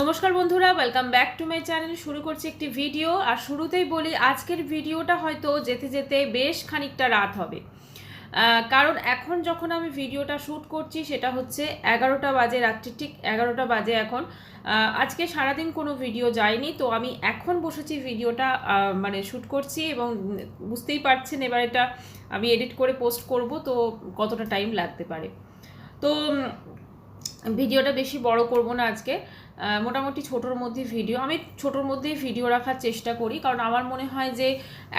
নমস্কার বন্ধুরা welcome back to my channel শুরু করছি একটি ভিডিও আর শুরুতেই বলি, আজকের ভিডিওটা হয়তো যেতে যেতে বেশ খানিকটা রাত হবে। কারণ এখন যখন আমি ভিডিওটা শ্যুট করছি, সেটা হচ্ছে এগারোটা বাজে রাত্রি, ঠিক এগারোটা বাজে এখন। আজকে সারাদিন কোনো ভিডিও যায়নি, তো আমি এখন বসেছি ভিডিওটা মানে শ্যুট করছি এবং বুঝতেই পারছেন এবার এটা আমি এডিট করে পোস্ট করব, তো কতটা টাইম লাগতে পারে। তো ভিডিওটা বেশি বড় করব না আজকে। মোটামুটি ছোটোর মধ্যে ভিডিও আমি ছোটোর মধ্যেই ভিডিও রাখার চেষ্টা করি, কারণ আমার মনে হয় যে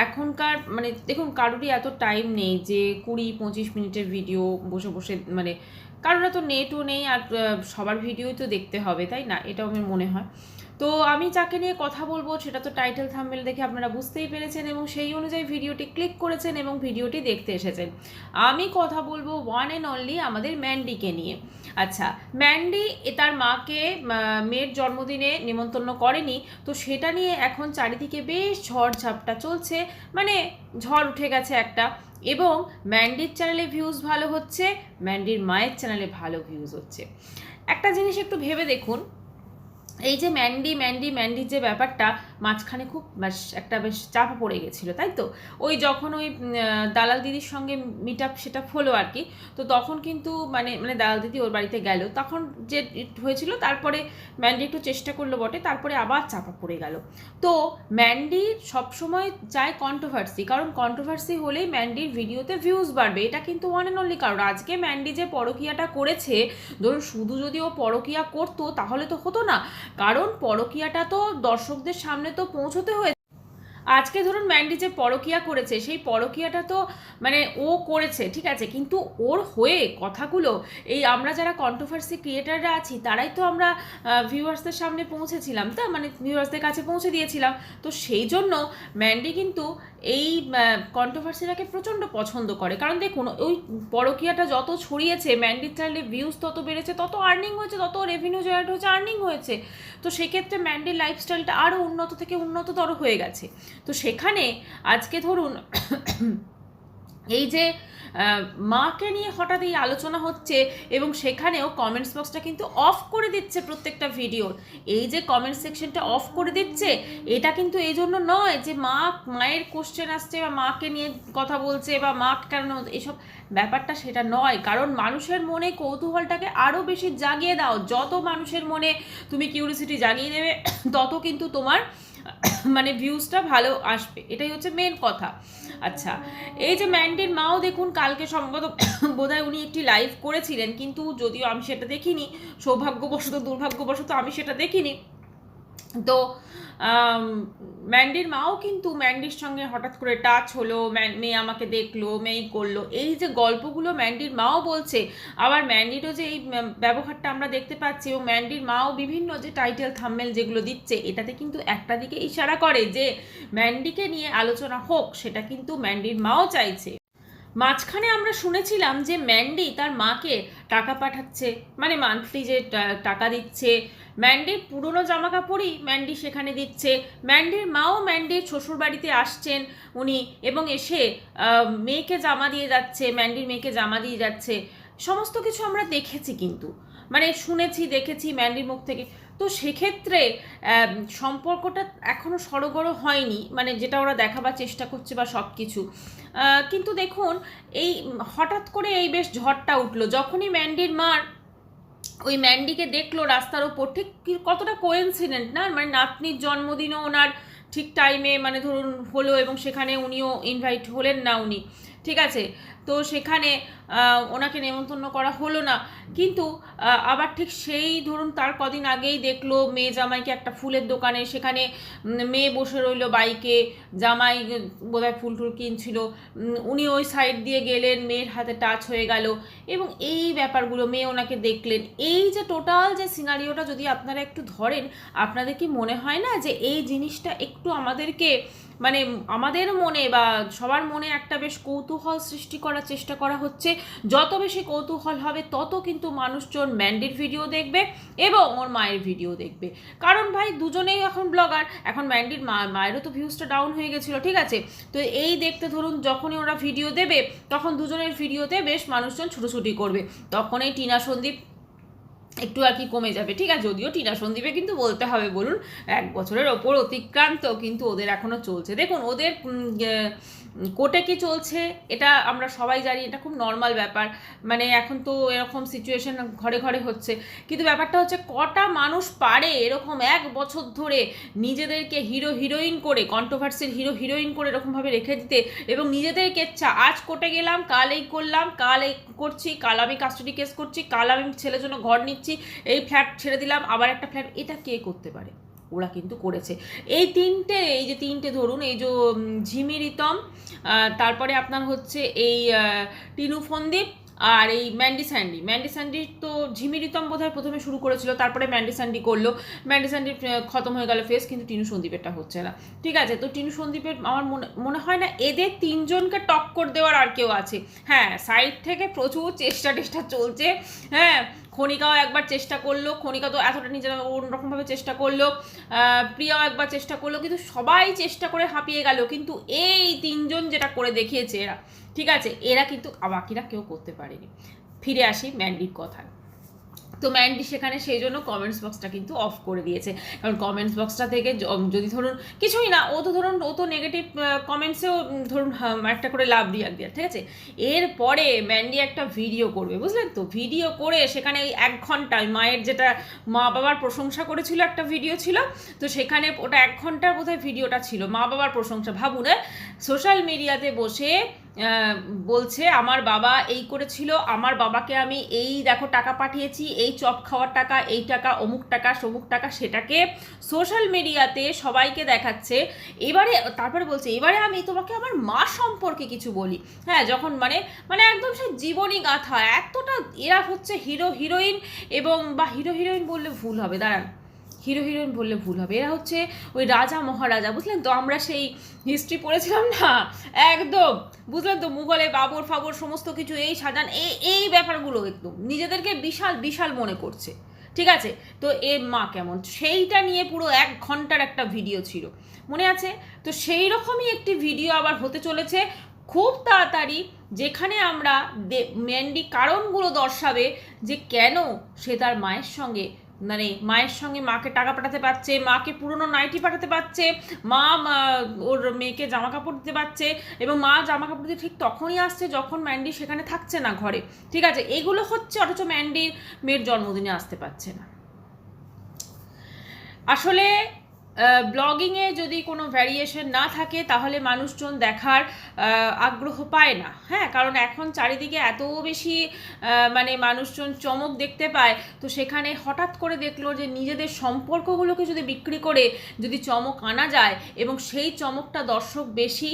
এখনকার মানে দেখুন, কারোরই এত টাইম নেই যে কুড়ি, পঁচিশ মিনিটের ভিডিও বসে বসে মানে কারোর তো নেটও নেই আর সবার ভিডিওই তো দেখতে হবে, তাই না? এটাও আমার মনে হয়। তো আমি যাকে নিয়ে কথা বলব, সেটা তো টাইটেল থাম্বেল দেখে আপনারা বুঝতেই পেরেছেন এবং সেই অনুযায়ী ভিডিওটি ক্লিক করেছেন এবং ভিডিওটি দেখতে এসেছেন। আমি কথা বলব ওয়ান অ্যান্ড অনলি আমাদের ম্যান্ডিকে নিয়ে। আচ্ছা ম্যান্ডি তার মাকে মেয়ের জন্মদিনে নিমন্ত্রণ করেনি, তো সেটা নিয়ে এখন চারিদিকে বেশ ঝড় ঝাপটা চলছে মানে ঝড় উঠে গেছে একটা। এবং ম্যান্ডির চ্যানেলে ভিউজ ভালো হচ্ছে, ম্যান্ডির মায়ের চ্যানেলে ভালো ভিউজ হচ্ছে। একটা জিনিস একটু ভেবে দেখুন এই যে ম্যান্ডি ম্যান্ডি ম্যান্ডির যে ব্যাপারটা মাঝখানে খুব একটা বেশ চাপা পড়ে গেছিল, তাই তো? ওই যখন ওই দালাল দিদির সঙ্গে মিট আপ সেটা হলো আর কি, তো তখন কিন্তু মানে মানে দালাল দিদি ওর বাড়িতে গেল। তখন যে হয়েছিল, তারপরে ম্যান্ডি একটু চেষ্টা করল বটে, তারপরে আবার চাপা পড়ে গেল। তো ম্যান্ডি সবসময় চায় কন্ট্রোভার্সি কারণ কন্ট্রোভার্সি হলেই ম্যান্ডির ভিডিওতে ভিউজ বাড়বে। এটা কিন্তু ওয়ান অ্যান্ড অনলি কারণ। আজকে ম্যান্ডি যে পরকিয়াটা করেছে, ধরুন শুধু যদি ও পরকিয়া করতো, তাহলে তো হতো না। কারণ পরকিয়াটা তো দর্শকদের সামনে তো পৌঁছতে হয়েছে আজকে ধরুন ম্যান্ডি যে পরকিয়া করেছে, সেই পরকিয়াটা তো মানে ও করেছে, ঠিক আছে? কিন্তু ওর হয়ে কথাগুলো, এই আমরা যারা কন্ট্রোভার্সি ক্রিয়েটাররা আছি, তারাই তো আমরা ভিউয়ার্সদের সামনে পৌঁছেছিলাম, তা মানে ভিউয়ার্সদের কাছে পৌঁছে দিয়েছিলাম। তো সেই জন্য ম্যান্ডি কিন্তু এই কন্ট্রোভার্সিটাকে প্রচণ্ড পছন্দ করে। কারণ দেখুন, ওই পরকিয়াটা যত ছড়িয়েছে ম্যান্ডির চ্যানেলে ভিউজ তত বেড়েছে, তত আর্নিং হয়েছে, তত রেভিনিউ জেনারেট হয়েছে আর্নিং হয়েছে। তো সেক্ষেত্রে ম্যান্ডির লাইফস্টাইলটা আরও উন্নত থেকে উন্নততর হয়ে গেছে। তো সেখানে আজকে ধরুন এই যে মাকে নিয়ে হঠাৎ এই আলোচনা হচ্ছে এবং সেখানেও কমেন্টস বক্সটা কিন্তু অফ করে দিচ্ছে প্রত্যেকটা ভিডিওর এই যে কমেন্ট সেকশনটা অফ করে দিচ্ছে, এটা কিন্তু এই জন্য নয় যে মা মায়ের কোশ্চেন আসছে বা মাকে নিয়ে কথা বলছে বা মা কেন এসব ব্যাপারটা সেটা নয়। কারণ মানুষের মনে কৌতূহলটাকে আরও বেশি জাগিয়ে দাও। যত মানুষের মনে তুমি কিউরিসিটি জাগিয়ে দেবে, তত কিন্তু তোমার মানে ভিউজটা ভালো আসবে, এটাই হচ্ছে মেন কথা। আচ্ছা এই যে ম্যান্ডির মাও দেখুন, কালকে সম্ভবত বোধহয় উনি একটি লাইভ করেছিলেন, কিন্তু যদিও আমি সেটা দেখিনি, সৌভাগ্যবশত, দুর্ভাগ্যবশত আমি সেটা দেখিনি তো ম্যান্ডির মাও কিন্তু ম্যান্ডির সঙ্গে হঠাৎ করে টাচ হলো মেয়ে আমাকে দেখল, মেয়ে করল। এই যে গল্পগুলো ম্যান্ডির মাও বলছে, আবার ম্যান্ডিরও যে এই ব্যবহারটা আমরা দেখতে পাচ্ছি এবং ম্যান্ডির মাও বিভিন্ন যে টাইটেল থাম্মেল যেগুলো দিচ্ছে, এটাতে কিন্তু একটা দিকে ইশারা করে যে ম্যান্ডিকে নিয়ে আলোচনা হোক, সেটা কিন্তু ম্যান্ডির মাও চাইছে। মাঝখানে আমরা শুনেছিলাম যে ম্যান্ডি তার মাকে টাকা পাঠাচ্ছে মানে মান্থলি যে টাকা দিচ্ছে ম্যান্ডির পুরনো জামা কাপড়ই ম্যান্ডি সেখানে দিচ্ছে। ম্যান্ডির মাও ম্যান্ডির শ্বশুর বাড়িতে আসছেন উনি এবং এসে মেয়েকে জামা দিয়ে যাচ্ছে, ম্যান্ডির মেয়েকে জামা দিয়ে যাচ্ছে। সমস্ত কিছু আমরা দেখেছি কিন্তু। মানে শুনেছি, দেখেছি ম্যান্ডির মুখ থেকে। তো সেক্ষেত্রে সম্পর্কটা এখনও সড়গড় হয়নি মানে যেটা ওরা দেখাবার চেষ্টা করছে বা সব কিছু কিন্তু দেখুন, এই হঠাৎ করে এই বেশ ঝড়টা উঠল। যখনই ম্যান্ডির মার ওই ম্যান্ডিকে দেখল রাস্তার ওপর। ঠিক কতটা কোয়েন্সিডেন্ট না? মানে নাতনির জন্মদিনও ওনার ঠিক টাইমে মানে ধরুন হলো এবং সেখানে উনিও ইনভাইট হলেন না উনি। ঠিক আছে? তো সেখানে ওনাকে নেমন্তন্ন করা হলো না। কিন্তু আবার ঠিক সেই ধরুন তার কদিন আগেই দেখল মেয়ে জামাইকে একটা ফুলের দোকানে। সেখানে মেয়ে বসে রইল বাইকে। জামাই বোধহয় ফুল টুল কিনছিল। উনি ওই সাইড দিয়ে গেলেন, মেয়ের হাতে টাচ হয়ে গেল। এবং এই ব্যাপারগুলো মেয়ে ওনাকে দেখলেন। এই যে টোটাল যে সিনারিওটা যদি আপনারা একটু ধরেন, আপনাদের কি মনে হয় না যে এই জিনিসটা একটু আমাদেরকে মানে আমাদের মনে বা সবার মনে একটা বেশ কৌতূহল সৃষ্টি করার চেষ্টা করা হচ্ছে। যত বেশি কৌতূহল হবে, তত কিন্তু মানুষজন ম্যান্ডির ভিডিও দেখবে এবং ওর মায়ের ভিডিও দেখবে। কারণ ভাই, দুজনেই এখন ব্লগার। এখন ম্যান্ডির মা, মায়েরও তো ভিউজটা ডাউন হয়ে গেছিল, ঠিক আছে? তো এই দেখতে ধরুন, যখনই ওরা ভিডিও দেবে, তখন দুজনের ভিডিওতে বেশ মানুষজন ছুটোছুটি করবে। তখন এই টিনা সন্দীপ একটু আর কি কমে যাবে। ঠিক আছে, যদিও টিনা সন্দীপে কিন্তু বলতে হবে, বলুন, এক বছরের ওপর অতিক্রান্ত কিন্তু ওদের এখনও চলছে। দেখুন, ওদের কোর্টে কি চলছে, এটা আমরা সবাই জানি, এটা খুব নর্মাল ব্যাপার। মানে এখন তো এরকম সিচুয়েশন ঘরে ঘরে হচ্ছে। কিন্তু ব্যাপারটা হচ্ছে কটা মানুষ পারে এরকম এক বছর ধরে নিজেদেরকে হিরো হিরোইন করে কন্ট্রোভার্সির হিরো হিরোইন করে এরকমভাবে রেখে দিতে এবং নিজেদেরকে আজ কোর্টে গেলাম, কাল এই করলাম, কাল এই করছি, কাল আমি কাস্টডি কেস করছি, কাল আমি ছেলের জন্য ঘর নিচ্ছি, এই ফ্ল্যাট ছেড়ে দিলাম, আবার একটা ফ্ল্যাট এটা কে করতে পারে? ওরা কিন্তু করেছে। এই তিনটে, এই যে তিনটে ধরুন, এই যে ঝিমি রিতম তারপরে আপনার হচ্ছে এই টিনু ফন্দীপ আর এই ম্যান্ডি স্যান্ডি। ম্যান্ডি স্যান্ডি তো ঝিমি রিতম বোধহয় প্রথমে শুরু করেছিল, তারপরে ম্যান্ডি স্যান্ডি করল। ম্যান্ডি স্যান্ডি খতম হয়ে গেল ফেস, কিন্তু টিনু সন্দীপেরটা হচ্ছে না। ঠিক আছে, তো টিনু সন্দীপের আমার মনে মনে হয় না এদের তিনজনকে টক্কর দেওয়ার আর কেউ আছে। হ্যাঁ সাইড থেকে প্রচুর চেষ্টা টেষ্টা চলছে হ্যাঁ খনিকাও একবার চেষ্টা করল, খনিকা তো এতটা নিজের অন্যরকমভাবে চেষ্টা করল প্রিয়াও একবার চেষ্টা করল, কিন্তু সবাই চেষ্টা করে হাঁপিয়ে গেল, কিন্তু এই তিনজন যেটা করে দেখিয়েছে এরা, ঠিক আছে? এরা কিন্তু আবাকিরা বাকিরা কেউ করতে পারেনি। ফিরে আসি ম্যান্ডির কথায়। তো ম্যান্ডি সেখানে সেই জন্য কমেন্টস বক্সটা কিন্তু অফ করে দিয়েছে। কারণ কমেন্টস বক্সটা থেকে যদি ধরুন কিছুই না, ও তো ধরুন, ও তো নেগেটিভ কমেন্টসেও ধরুন একটা করে লাভ রিয়াক দেওয়া ঠিক আছে? এরপরে ম্যান্ডি একটা ভিডিও করবে, বুঝলেন তো? ভিডিও করে সেখানে ওই এক ঘন্টায় মায়ের যেটা মা বাবার প্রশংসা করেছিল একটা ভিডিও ছিল, তো সেখানে ওটা এক ঘণ্টার বোধহয় ভিডিওটা ছিল, মা বাবার প্রশংসা। ভাবুন সোশ্যাল মিডিয়াতে বসে বলছে, আমার বাবা এই করেছিল, আমার বাবাকে আমি এই দেখো টাকা পাঠিয়েছি, এই চপ খাওয়ার টাকা, এই টাকা, অমুক টাকা সমুক টাকা, সেটাকে সোশ্যাল মিডিয়াতে সবাইকে দেখাচ্ছে। এবারে, তারপরে বলছে, এবারে আমি তোমাকে আমার মা সম্পর্কে কিছু বলি। হ্যাঁ যখন মানে মানে একদম সে জীবনী গাথা, এতটা এরা হচ্ছে হিরো, হিরোইন এবং, বা হিরো, হিরোইন বললে ভুল হবে, দাঁড়ান। হিরো হিরোইন বললে ভুল হবে। এরা হচ্ছে ওই রাজা মহারাজা, বুঝলেন তো? আমরা সেই হিস্ট্রি পড়েছিলাম না? একদম, বুঝলেন তো? মুঘলে, বাবর, ফাবর, সমস্ত কিছু এই সাজান, এই এই ব্যাপারগুলো একদম। নিজেদেরকে বিশাল বিশাল মনে করছে। ঠিক আছে? তো এর মা কেমন? সেইটা নিয়ে পুরো এক ঘণ্টার একটা ভিডিও ছিল। মনে আছে? তো সেই রকমই একটি ভিডিও আবার হতে চলেছে খুব তাড়াতাড়ি, যেখানে আমরা ম্যান্ডি কারণগুলো দর্শাবে যে কেন সে তার মায়ের সঙ্গে মানে মায়ের সঙ্গে মাকে টাকা পাঠাতে পারছে, মাকে পুরনো নাইটি পাঠাতে পারছে, মা ওর মেয়েকে জামা কাপড় দিতে পারছে এবং মা জামা কাপড় দিতে ঠিক তখনই আসছে যখন ম্যান্ডি সেখানে থাকছে না ঘরে। ঠিক আছে, এগুলো হচ্ছে অথচ ম্যান্ডির মেয়ের জন্মদিনে আসতে পারছে না। আসলে ব্লগিংয়ে যদি কোনো ভ্যারিয়েশন না থাকে, তাহলে মানুষজন দেখার আগ্রহ পায় না। হ্যাঁ কারণ এখন চারিদিকে এত বেশি মানে মানুষজন চমক দেখতে পায়, তো সেখানে হঠাৎ করে দেখল যে নিজেদের সম্পর্কগুলোকে যদি বিক্রি করে যদি চমক আনা যায় এবং সেই চমকটা দর্শক বেশি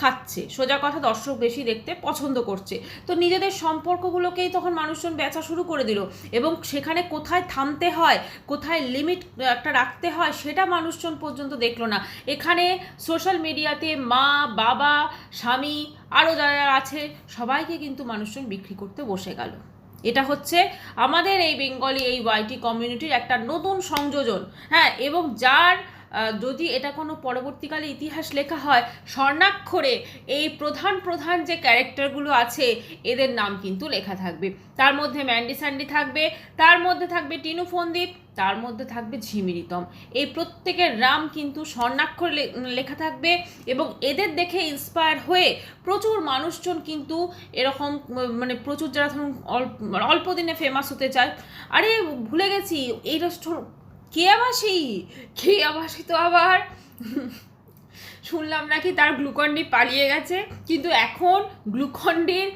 খাচ্ছে, সোজা কথা দর্শক বেশি দেখতে পছন্দ করছে। তো নিজেদের সম্পর্কগুলোকেই তখন মানুষজন বেচা শুরু করে দিল এবং সেখানে কোথায় থামতে হয়, কোথায় লিমিট একটা রাখতে হয় সেটা মানুষজন পর্যন্ত দেখল না। এখানে সোশ্যাল মিডিয়াতে মা, বাবা, স্বামী আরও যারা আছে, সবাইকে কিন্তু মানুষজন বিক্রি করতে বসে গেল। এটা হচ্ছে আমাদের এই বেঙ্গলি, এই ওয়াইটি কমিউনিটির একটা নতুন সংযোজন। হ্যাঁ এবং যার যদি এটা কোনো পরবর্তীকালে ইতিহাস লেখা হয়, স্বর্ণাক্ষরে এই প্রধান প্রধান যে ক্যারেক্টারগুলো আছে, এদের নাম কিন্তু লেখা থাকবে। তার মধ্যে ম্যান্ডি স্যান্ডি থাকবে, তার মধ্যে থাকবে টিনু ফন্দীপ, তার মধ্যে থাকবে ঝিমিরিতম এই প্রত্যেকের নাম কিন্তু স্বর্ণাক্ষর লেখা থাকবে এবং এদের দেখে ইন্সপায়ার হয়ে প্রচুর মানুষজন কিন্তু এরকম মানে প্রচুর যারা ধরুন অল্প অল্প দিনে ফেমাস হতে চায়। আরে, ভুলে গেছি, এই রেস্টোর কে আবাসি? কে আবাসি তো আবার? শুনলাম নাকি তার গ্লুকন্ডি পালিয়ে গেছে, কিন্তু এখন গ্লুকন্ডির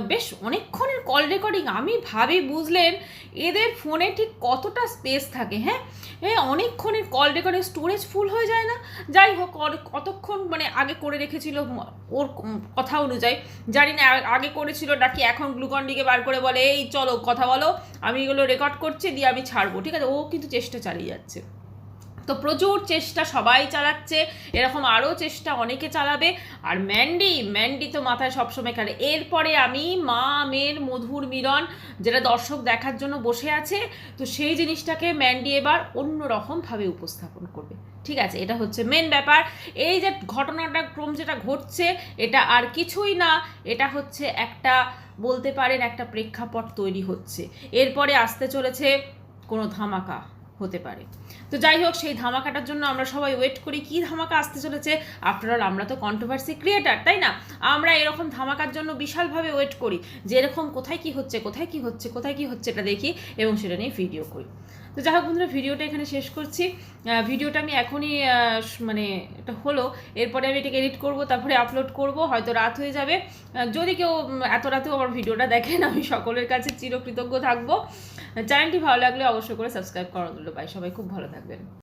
বেশ অনেকক্ষণের কল রেকর্ডিং আমি ভাবি, বুঝলেন, এদের ফোনে ঠিক কতটা স্পেস থাকে হ্যাঁ? এ, অনেকক্ষণের কল রেকর্ডিং স্টোরেজ ফুল হয়ে যায় না? যাই হোক কতক্ষণ মানে আগে করে রেখেছিল, ওর কথা অনুযায়ী। জানি না আগে করেছিল নাকি এখন গ্লুকন্ডিকে বার করে বলে, এই, চলো, কথা বলো। আমি এগুলো রেকর্ড করছি, দিয়ে আমি ছাড়বো। ঠিক আছে? ও কিন্তু চেষ্টা চালিয়ে যাচ্ছে। তো প্রচুর চেষ্টা সবাই চালাচ্ছে, এরকম আরও চেষ্টা অনেকে চালাবে। আর ম্যান্ডি ম্যান্ডি তো মাথায় সবসময় খেলে। এরপরে আমি মা, মেয়ের মধুর মিলন, যেটা দর্শক দেখার জন্য বসে আছে, তো সেই জিনিসটাকে ম্যান্ডি এবার অন্য রকমভাবে উপস্থাপন করবে। ঠিক আছে, এটা হচ্ছে মেন ব্যাপার। এই যে ঘটনাটা, ক্রম যেটা ঘটছে, এটা আর কিছুই না, এটা হচ্ছে একটা বলতে পারেন একটা প্রেক্ষাপট তৈরি হচ্ছে। এরপরে আসতে চলেছে কোনো ধামাকা। হতে পারে। তো যাই হোক, সেই ধামাকাটার জন্য আমরা সবাই ওয়েট করি কি ধামাকা আসতে চলেছে। আফটার অল আমরা তো কন্ট্রোভার্সি ক্রিয়েটার তাই না? আমরা এরকম ধামাকার জন্য বিশালভাবে ওয়েট করি যে এরকম কোথায় কি হচ্ছে, কোথায় কি হচ্ছে, কোথায় কি হচ্ছে, এটা দেখি এবং সেটা নিয়ে ভিডিও করি। তো যাই হোক বন্ধুরা, ভিডিওটা এখানে শেষ করছি। ভিডিওটা আমি এখনই মানে এটা হলো, এরপরে আমি এটাকে এডিট করব, তারপরে আপলোড করব, হয়তো রাত হয়ে যাবে। যদি কেউ এত রাতেও আমার ভিডিওটা দেখেন, আমি সকলের কাছে চিরকৃতজ্ঞ থাকব। চ্যানেলটি ভালো লাগলে অবশ্যই করে সাবস্ক্রাইব করা দিল ভাই সবাই খুব ভালো থাকবেন।